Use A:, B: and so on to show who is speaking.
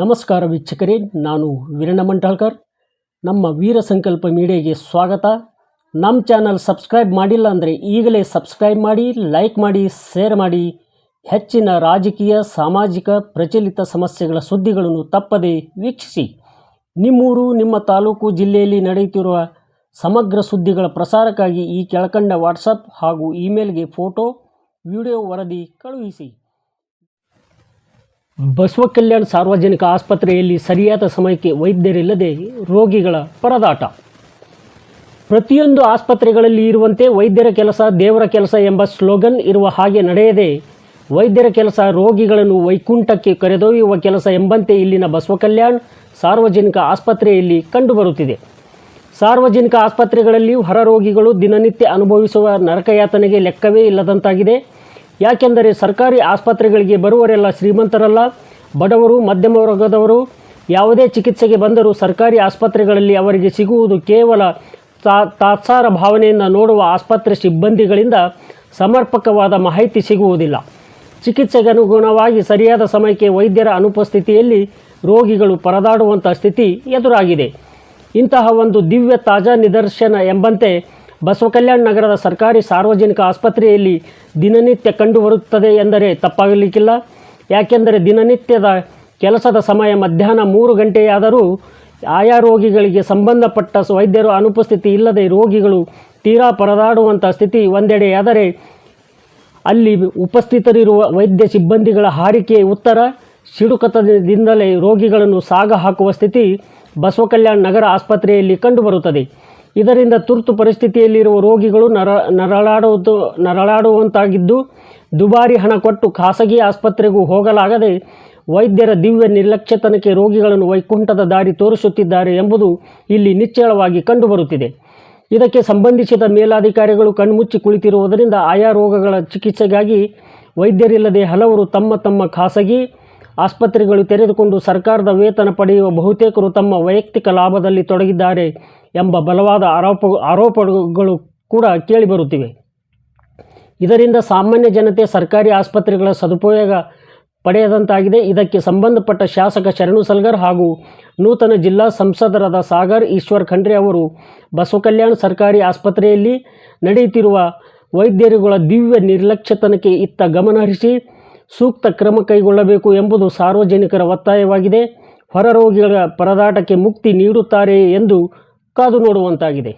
A: ನಮಸ್ಕಾರ ವೀಕ್ಷಕರೇ, ನಾನು ವೀರಣ್ಣ ಮಂಟಾಳ್ಕರ್. ನಮ್ಮ ವೀರ ಸಂಕಲ್ಪ ಮೀಡಿಯಾಗೆ ಸ್ವಾಗತ. ನಮ್ಮ ಚಾನಲ್ ಸಬ್ಸ್ಕ್ರೈಬ್ ಮಾಡಿಲ್ಲ ಅಂದರೆ ಈಗಲೇ ಸಬ್ಸ್ಕ್ರೈಬ್ ಮಾಡಿ, ಲೈಕ್ ಮಾಡಿ, ಶೇರ್ ಮಾಡಿ. ಹೆಚ್ಚಿನ ರಾಜಕೀಯ, ಸಾಮಾಜಿಕ, ಪ್ರಚಲಿತ ಸಮಸ್ಯೆಗಳ ಸುದ್ದಿಗಳನ್ನು ತಪ್ಪದೇ ವೀಕ್ಷಿಸಿ. ನಿಮ್ಮೂರು, ನಿಮ್ಮ ತಾಲೂಕು ಜಿಲ್ಲೆಯಲ್ಲಿ ನಡೆಯುತ್ತಿರುವ ಸಮಗ್ರ ಸುದ್ದಿಗಳ ಪ್ರಸಾರಕ್ಕಾಗಿ ಈ ಕೆಳಕಂಡ ವಾಟ್ಸಪ್ ಹಾಗೂ ಇಮೇಲ್ಗೆ ಫೋಟೋ, ವಿಡಿಯೋ ವರದಿ ಕಳುಹಿಸಿ. ಬಸವ ಕಲ್ಯಾಣ ಸಾರ್ವಜನಿಕ ಆಸ್ಪತ್ರೆಯಲ್ಲಿ ಸರಿಯಾದ ಸಮಯಕ್ಕೆ ವೈದ್ಯರಿಲ್ಲದೆ ರೋಗಿಗಳ ಪರದಾಟ. ಪ್ರತಿಯೊಂದು ಆಸ್ಪತ್ರೆಗಳಲ್ಲಿ ಇರುವಂತೆ ವೈದ್ಯರ ಕೆಲಸ, ದೇವರ ಕೆಲಸ ಎಂಬ ಸ್ಲೋಗನ್ ಇರುವ ಹಾಗೆ ನಡೆಯದೆ ವೈದ್ಯರ ಕೆಲಸ, ರೋಗಿಗಳನ್ನು ವೈಕುಂಠಕ್ಕೆ ಕರೆದೊಯ್ಯುವ ಕೆಲಸ ಎಂಬಂತೆ ಇಲ್ಲಿನ ಬಸವ ಕಲ್ಯಾಣ್ ಸಾರ್ವಜನಿಕ ಆಸ್ಪತ್ರೆಯಲ್ಲಿ ಕಂಡುಬರುತ್ತಿದೆ. ಸಾರ್ವಜನಿಕ ಆಸ್ಪತ್ರೆಗಳಲ್ಲಿ ಹೊರ ರೋಗಿಗಳು ದಿನನಿತ್ಯ ಅನುಭವಿಸುವ ನರಕಯಾತನೆಗೆ ಲೆಕ್ಕವೇ ಇಲ್ಲದಂತಾಗಿದೆ. ಯಾಕೆಂದರೆ ಸರ್ಕಾರಿ ಆಸ್ಪತ್ರೆಗಳಿಗೆ ಬರುವರೆಲ್ಲ ಶ್ರೀಮಂತರಲ್ಲ, ಬಡವರು, ಮಧ್ಯಮ ವರ್ಗದವರು. ಯಾವುದೇ ಚಿಕಿತ್ಸೆಗೆ ಬಂದರೂ ಸರ್ಕಾರಿ ಆಸ್ಪತ್ರೆಗಳಲ್ಲಿ ಅವರಿಗೆ ಸಿಗುವುದು ಕೇವಲ ತಾತ್ಸಾರ ಭಾವನೆಯಿಂದ ನೋಡುವ ಆಸ್ಪತ್ರೆ ಸಿಬ್ಬಂದಿಗಳಿಂದ ಸಮರ್ಪಕವಾದ ಮಾಹಿತಿ ಸಿಗುವುದಿಲ್ಲ. ಚಿಕಿತ್ಸೆಗೆ ಅನುಗುಣವಾಗಿ ಸರಿಯಾದ ಸಮಯಕ್ಕೆ ವೈದ್ಯರ ಅನುಪಸ್ಥಿತಿಯಲ್ಲಿ ರೋಗಿಗಳು ಪರದಾಡುವಂಥ ಸ್ಥಿತಿ ಎದುರಾಗಿದೆ. ಇಂತಹ ಒಂದು ದಿವ್ಯ ತಾಜಾ ನಿದರ್ಶನ ಎಂಬಂತೆ ಬಸವ ಕಲ್ಯಾಣ ನಗರದ ಸರ್ಕಾರಿ ಸಾರ್ವಜನಿಕ ಆಸ್ಪತ್ರೆಯಲ್ಲಿ ದಿನನಿತ್ಯ ಕಂಡುಬರುತ್ತದೆ ಎಂದರೆ ತಪ್ಪಾಗಲಿಕ್ಕಿಲ್ಲ. ಯಾಕೆಂದರೆ ದಿನನಿತ್ಯದ ಕೆಲಸದ ಸಮಯ ಮಧ್ಯಾಹ್ನ ಮೂರು ಗಂಟೆಯಾದರೂ ಆಯಾ ರೋಗಿಗಳಿಗೆ ಸಂಬಂಧಪಟ್ಟ ವೈದ್ಯರ ಅನುಪಸ್ಥಿತಿ ಇಲ್ಲದೆ ರೋಗಿಗಳು ತೀರಾ ಪರದಾಡುವಂಥ ಸ್ಥಿತಿ ಒಂದೆಡೆಯಾದರೆ ಅಲ್ಲಿ ಉಪಸ್ಥಿತರಿರುವ ವೈದ್ಯ ಸಿಬ್ಬಂದಿಗಳ ಹಾರಿಕೆ ಉತ್ತರ. ಸಿಡುಕತದಿಂದಲೇ ರೋಗಿಗಳನ್ನು ಸಾಗ ಹಾಕುವ ಸ್ಥಿತಿ ಬಸವ ಕಲ್ಯಾಣ ನಗರ ಆಸ್ಪತ್ರೆಯಲ್ಲಿ ಕಂಡುಬರುತ್ತದೆ. ಇದರಿಂದ ತುರ್ತು ಪರಿಸ್ಥಿತಿಯಲ್ಲಿರುವ ರೋಗಿಗಳು ನರ ನರಳಾಡುವುದು ನರಳಾಡುವಂತಾಗಿದ್ದು ದುಬಾರಿ ಹಣ ಕೊಟ್ಟು ಖಾಸಗಿ ಆಸ್ಪತ್ರೆಗೂ ಹೋಗಲಾಗದೆ ವೈದ್ಯರ ದಿವ್ಯ ನಿರ್ಲಕ್ಷ್ಯತನಕ್ಕೆ ರೋಗಿಗಳನ್ನು ವೈಕುಂಠದ ದಾರಿ ತೋರಿಸುತ್ತಿದ್ದಾರೆ ಎಂಬುದು ಇಲ್ಲಿ ನಿಚ್ಚಳವಾಗಿ ಕಂಡುಬರುತ್ತಿದೆ. ಇದಕ್ಕೆ ಸಂಬಂಧಿಸಿದ ಮೇಲಾಧಿಕಾರಿಗಳು ಕಣ್ಮುಚ್ಚಿ ಕುಳಿತಿರುವುದರಿಂದ ಆಯಾ ರೋಗಗಳ ಚಿಕಿತ್ಸೆಗಾಗಿ ವೈದ್ಯರಿಲ್ಲದೆ ಹಲವರು ತಮ್ಮ ತಮ್ಮ ಖಾಸಗಿ ಆಸ್ಪತ್ರೆಗಳು ತೆರೆದುಕೊಂಡು ಸರ್ಕಾರದ ವೇತನ ಪಡೆಯುವ ಬಹುತೇಕರು ತಮ್ಮ ವೈಯಕ್ತಿಕ ಲಾಭದಲ್ಲಿ ತೊಡಗಿದ್ದಾರೆ ಎಂಬ ಬಲವಾದ ಆರೋಪ, ಆರೋಪಗಳು ಕೂಡ ಕೇಳಿಬರುತ್ತಿವೆ ಇದರಿಂದ ಸಾಮಾನ್ಯ ಜನತೆ ಸರ್ಕಾರಿ ಆಸ್ಪತ್ರೆಗಳ ಸದುಪಯೋಗ ಪಡೆಯದಂತಾಗಿದೆ. ಇದಕ್ಕೆ ಸಂಬಂಧಪಟ್ಟ ಶಾಸಕ ಶರಣು ಸಲ್ಗರ್ ಹಾಗೂ ನೂತನ ಜಿಲ್ಲಾ ಸಂಸದರಾದ ಸಾಗರ್ ಈಶ್ವರ್ ಖಂಡ್ರೆ ಅವರು ಬಸವಕಲ್ಯಾಣ ಸರ್ಕಾರಿ ಆಸ್ಪತ್ರೆಯಲ್ಲಿ ನಡೆಯುತ್ತಿರುವ ವೈದ್ಯರುಗಳ ದಿವ್ಯ ನಿರ್ಲಕ್ಷ್ಯತನಕ್ಕೆ ಇತ್ತ ಗಮನಹರಿಸಿ ಸೂಕ್ತ ಕ್ರಮ ಕೈಗೊಳ್ಳಬೇಕು ಎಂಬುದು ಸಾರ್ವಜನಿಕರ ಒತ್ತಾಯವಾಗಿದೆ. ಹೊರ ರೋಗಿಗಳ ಪರದಾಟಕ್ಕೆ ಮುಕ್ತಿ ನೀಡುತ್ತಾರೆ ಎಂದು ಕಾದು ನೋಡುವಂತಾಗಿದೆ.